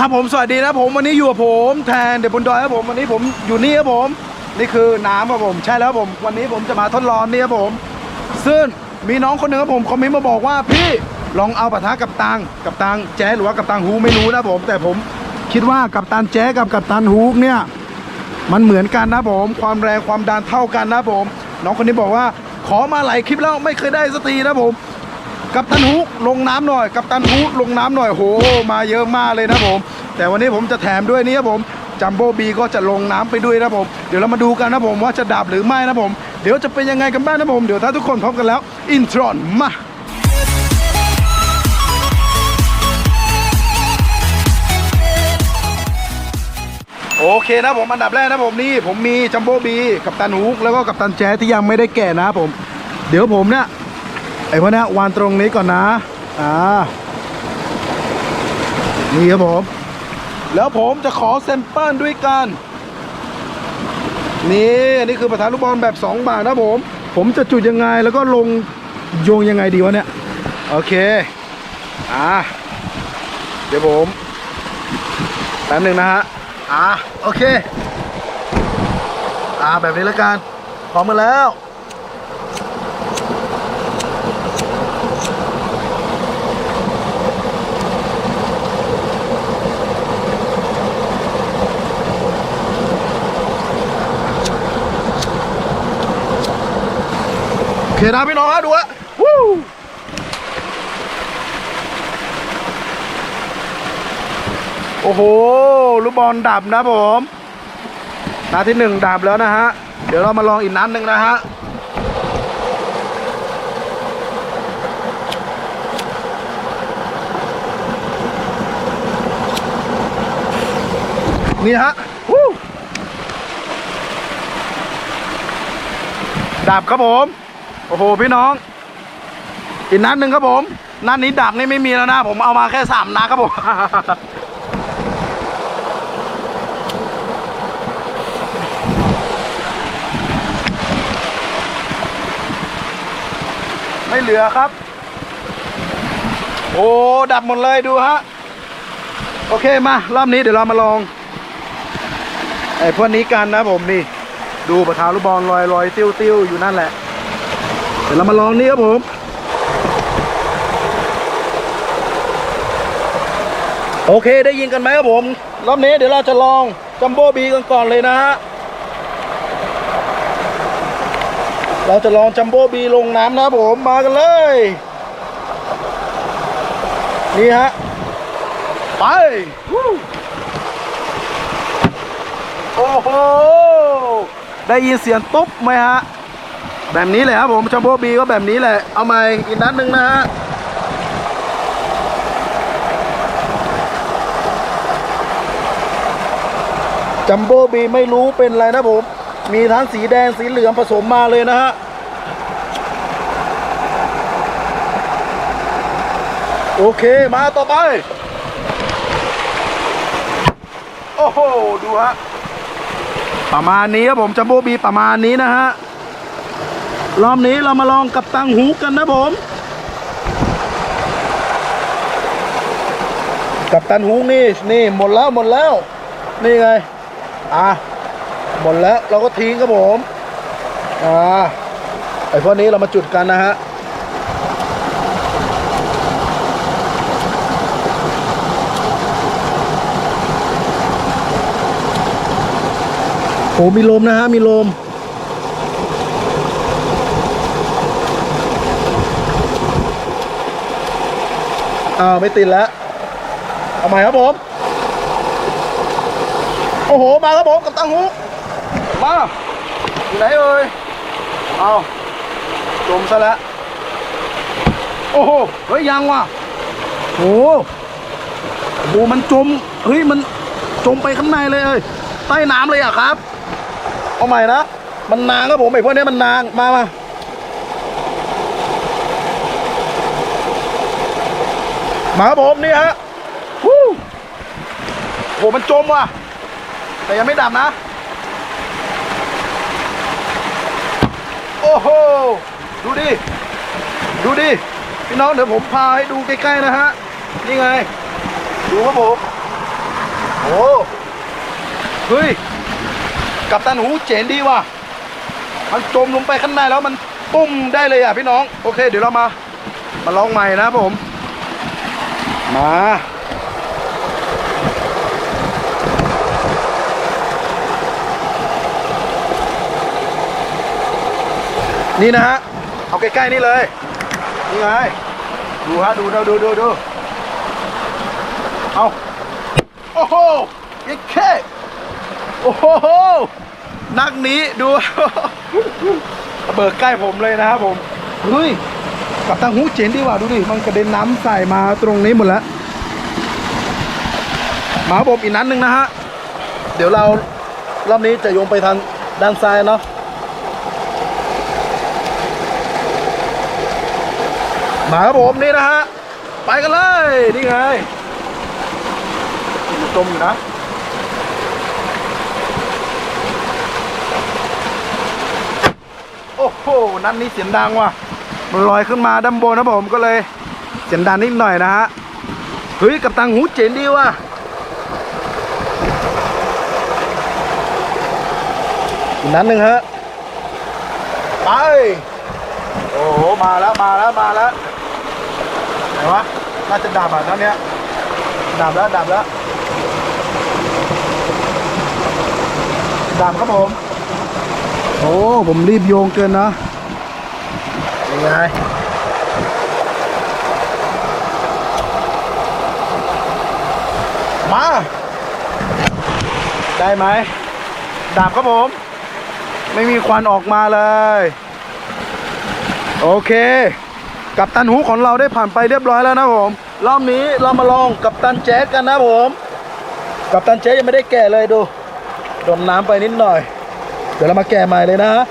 ครับผมสวัสดีนะผมวันนี้อยู่กับผมแทนเดบุนดอยครับผมวันนี้ผมอยู่นี่ครับผม นี่คือน้ำครับผมใช่แล้วผม วันนี้ผมจะมาทดลองนี่ครับผม ซึ่งมีน้องคนหนึ่งครับผมคอมเมนต์มาบอกว่าพี่ลองเอาปะทะกับตังกับตังแจ๊หรือว่ากับตังฮูไม่รู้นะผม แต่ผมคิดว่ากับตันแจ๊กับกับตันฮูเนี่ยมันเหมือนกันนะผม ความแรงความดันเท่ากันนะผม น้องคนนี้บอกว่าขอมาหลายคลิปแล้วไม่เคยได้สักทีนะผม กับตันฮุกลงน้ำหน่อย กับตันฮุกลงน้ำหน่อยโหมาเยอะมากเลยนะผม แต่วันนี้ผมจะแถมด้วยนี่ครับผมจัมโบ้บีก็จะลงน้ำไปด้วยนะผม เดี๋ยวเรามาดูกันนะผมว่าจะดับหรือไม่นะผม เดี๋ยวจะเป็นยังไงกันบ้างนะผม เดี๋ยวถ้าทุกคนพร้อมกันแล้ว อินทรอนมาโอเคนะผมอันดับแรกนะผมนี่ผมมีจัมโบ้บีกับตันฮุกแล้วก็กับตันแจ๊ที่ยังไม่ได้แกะนะผม เดี๋ยวผมเนี่ย ไอ้พวกนี้วางตรงนี้ก่อนนะอ่านี่ครับผม แล้วผมจะขอแซมเปิลด้วยกัน นี่นี่คือประธานลูกบอลแบบ 2 บาทนะผม ผมจะจุดยังไงแล้วก็ลงโยงยังไงดีวะเนี่ย โอเค อ่าเดี๋ยวผมแป๊บหนึ่งนะฮะ อ่าโอเค อ่าแบบนี้แล้วกัน พร้อมกันแล้ว เคนะพี่น้องฮะดูฮะวู้โอ้โห ลูกบอลดับนะผมนัดที่หนึ่งดับแล้วนะฮะ เดี๋ยวเรามาลองอีกนัดหนึ่งนะฮะนี่ฮะดับครับผม โอ้โหพี่น้อง อีกนัดหนึ่งครับผมนัดนี้ดับนี่ไม่มีแล้วนะ ผมเอามาแค่สามนัดครับผมไม่เหลือครับ โอ้ ดับหมดเลยดูฮะ โอเคมารอบนี้เดี๋ยวเรามาลองไอ้พวกนี้กันนะผมนี่ ดูประธานลูกบอลลอยลอยติ้วติ้วอยู่นั่นแหละ ดี๋ยวเรามาลองนี่ครับผมโอเคได้ยินกันไหมครับผมรอบนี้เดี๋ยวเราจะลองจัมโบ้บีกันก่อนเลยนะฮะเราจะลองจัมโบ้บีลงน้ำนะผมมากันเลย นี่ฮะ ไป โอ้โห ได้ยินเสียงตุ๊บไหมฮะ แบบนี้เลยครับผมจัมโบ้บีก็แบบนี้แหละ เอามาอีกนัดหนึ่งนะฮะจัมโบ้บีไม่รู้เป็นอะไรนะผม มีทั้งสีแดงสีเหลืองผสมมาเลยนะฮะ โอเคมาต่อไป โอ้โห ดูฮะ ประมาณนี้ครับผมจัมโบ้บีประมาณนี้นะฮะ รอบนี้เรามาลองกับตังหูกันนะผม กับตันหูนี่นี่หมดแล้วหมดแล้ว นี่ไง อะ หมดแล้วเราก็ทิ้งครับผม อ่าไอ้พวกนี้เรามาจุดกันนะฮะโอ้มีลมนะฮะ มีลม อ้าวไม่ติดแล้วเอาใหม่ครับผม โอ้โห มาครับผมกับตังหูมาอยู่ไหนเอ่ยเอาจมซะแล้ว โอ้โห เฮ้ยยังว่ะโอ้โหโอ้โหมันจม เฮ้ยมันจมไปข้างในเลยเอ้ยใต้น้ำเลยอะครับ เอาใหม่นะ มันนางครับผมไอ้พวกนี้มันนาง มามา มาครับผมนี่ฮะฮู้โหมันจมว่ะ แต่ยังไม่ดับนะ โอ้โห ดูดิ ดูดิ พี่น้องเดี๋ยวผมพาให้ดูใกล้ๆนะฮะ นี่ไง ดูครับผม โอ้เฮ้ย กับตันหูเจ๋งดีว่ะ มันจมลงไปข้างในแล้วมันปุ้มได้เลยอะพี่น้อง โอเค เดี๋ยวเรามา มาลองใหม่นะผม มานี่นะฮะ เอาใกล้ๆนี่เลย นี่ไง ดูฮะ ดูดูดูดูดูเอาโอ้โหยิ่งแค่โอ้โห นักนี้ดู เบิกใกล้ผมเลยนะครับผม เฮ้ย กับตังหูเจ๋งดีกว่ะดูดิมันกระเด็นน้ำใส่มาตรงนี้หมดแล้วมาครับผมอีกนัดหนึ่งนะฮะ เดี๋ยวเรารอบนี้จะโยงไปทางด้านซ้ายเนาะมาครับผมนี่นะฮะ ไปกันเลย นี่ไงจมอยู่นะโอ้โห นัดนี้เสียงดังว่ะ มันลอยขึ้นมาด้านบนนะผมก็เลยเสียงดังนิดหน่อยนะฮะเฮ้ยกับตังหูเจ๋งดีว่ะอีกนัดหนึ่งฮะไปโอ้โหมาแล้วมาแล้วมาแล้วไหนวะน่าจะดับอะตอนเนี้ยดับแล้วดับแล้วดับครับผม โอ้ผมรีบโยงเกินนะ ไงมา ได้ไหมดับครับผม ไม่มีควันออกมาเลย โอเค กับตันหูของเราได้ผ่านไปเรียบร้อยแล้วนะผม รอบนี้เรามาลองกับตันแจ๊สกันนะผม กับตันแจ๊สยังไม่ได้แก่เลยดูโดนน้ำไปนิดหน่อย เดี๋ยวเรามาแก่ใหม่เลยนะฮะ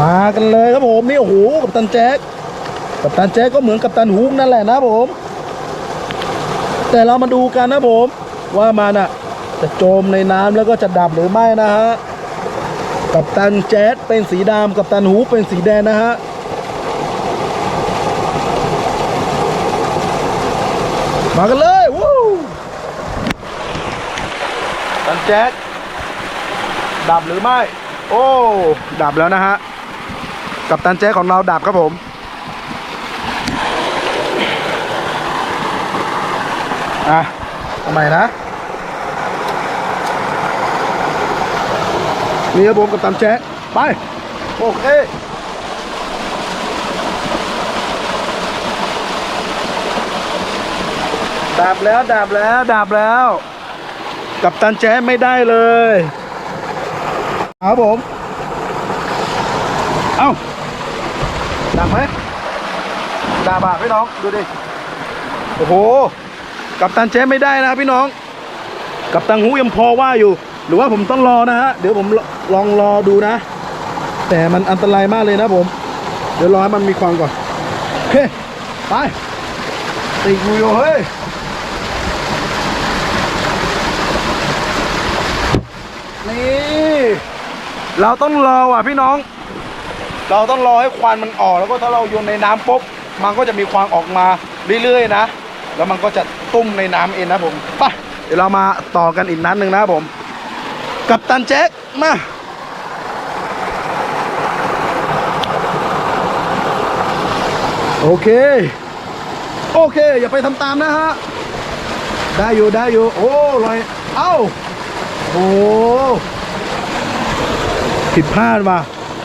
มากันเลยครับผมนี่โอ้โหกับตันแจ๊กกับตันแจ๊กก็เหมือนกับตันฮุกนั่นแหละนะผม แต่เรามาดูกันนะผม ว่ามันอะจะจมในน้ำแล้วก็จะดับหรือไม่นะฮะกับตันแจ๊สเป็นสีดำกับตันฮุกเป็นสีแดงนะฮะมากันเลยวู้ตันแจ๊สดับหรือไม่ โอ้ ดับแล้วนะฮะ กับตันแจ๊ของเราดับครับผมอะทำไมนะนี่ครับผมกับตันแจ๊ไปโอเคดับแล้วดับแล้วดับแล้ว กับตันแจ๊ไม่ได้เลยครับผม เอ้า ดับไหมดับอะพี่น้องดูดิโอ้โห กับตันแจ๊ไม่ได้นะพี่น้อง กับตังหูยังพอว่าอยู่ หรือว่าผมต้องรอนะฮะเดี๋ยวผมลองรอดูนะ แต่มันอันตรายมากเลยนะผม เดี๋ยวรอให้มันมีความก่อนโอเคไปติดอยู่อยู่เฮ้ยนี่เราต้องรอว่ะพี่น้อง เราต้องรอให้ควันมันออก แล้วก็ถ้าเราโยนในน้ำปุ๊บมันก็จะมีควันออกมาเรื่อยๆนะ แล้วมันก็จะตุ้มในน้ำเองนะผมไปเดี๋ยวเรามาต่อกันอีกนัดหนึ่งนะผม กับตันแจ็คมาโอเค โอเค อย่าไปทำตามนะฮะ ได้อยู่ได้อยู่ โอ้ลอย เอ้า โอ้ผิดพลาดว่ะ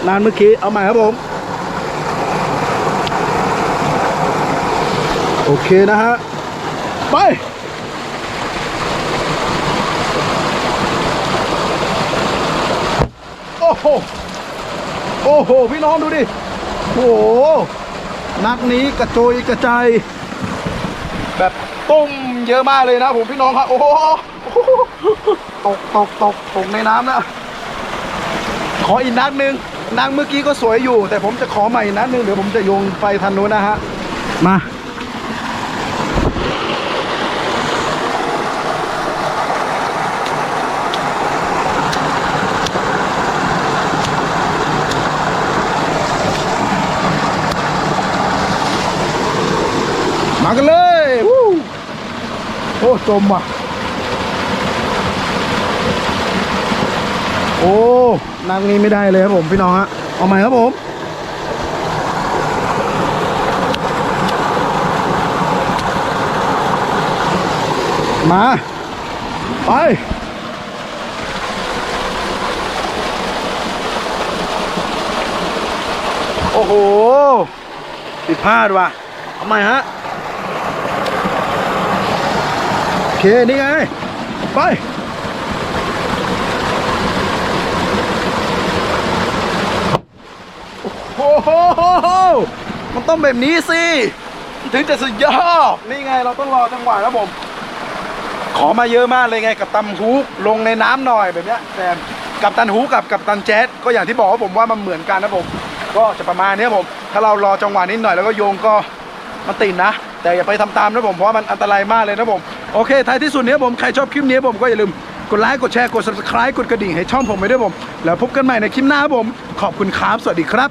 นานเมื่อกี้ เอาใหม่ครับผม โอเคนะฮะ ไป โอ้โห โอ้โห พี่น้องดูดิ โอ้โห นัดนี้กระโจยกระจายแบบตุ้มเยอะมากเลยนะผมพี่น้องครับ โอ้โหตกตกตกตกในน้ำนะขออีกนัดหนึ่ง นางเมื่อกี้ก็สวยอยู่ แต่ผมจะขอใหม่นะนึงเดี๋ยวผมจะโยงไฟทังนู้นนะฮะ มา มากเลยวู้โอ้จมว่ะโอ้ นั่งนี้ไม่ได้เลยครับผมพี่น้องฮะเอาใหม่ครับผมมา ไป โอ้โหผิดพลาดว่ะทำไมฮะ โอเค นี่ไง ไป โอ้โห มันต้องแบบนี้สิถึงจะสุดยอดนี่ไงเราต้องรอจังหวะแล้วผม ขอมาเยอะมากเลยไงกับตันฮูกลงในน้ำหน่อยแบบเนี้ยแต่กับตันฮูกกับกับตันแจ๊สก็อย่างที่บอกว่าผมว่ามันเหมือนกันนะผม ก็จะประมาณนี้ผม ถ้าเรารอจังหวะนิดหน่อยแล้วก็โยงก็มันติดนะ แต่อย่าไปทำตามนะผมเพราะมันอันตรายมากเลยนะผมโอเคท้ายที่สุดเนี้ยผมใครชอบคลิปนี้ผมก็อย่าลืมกดไลค์กดแชร์กด subscribe กดกระดิ่งให้ช่องผมไปด้วยผม แล้วพบกันใหม่ในคลิปหน้าผม ขอบคุณครับสวัสดีครับ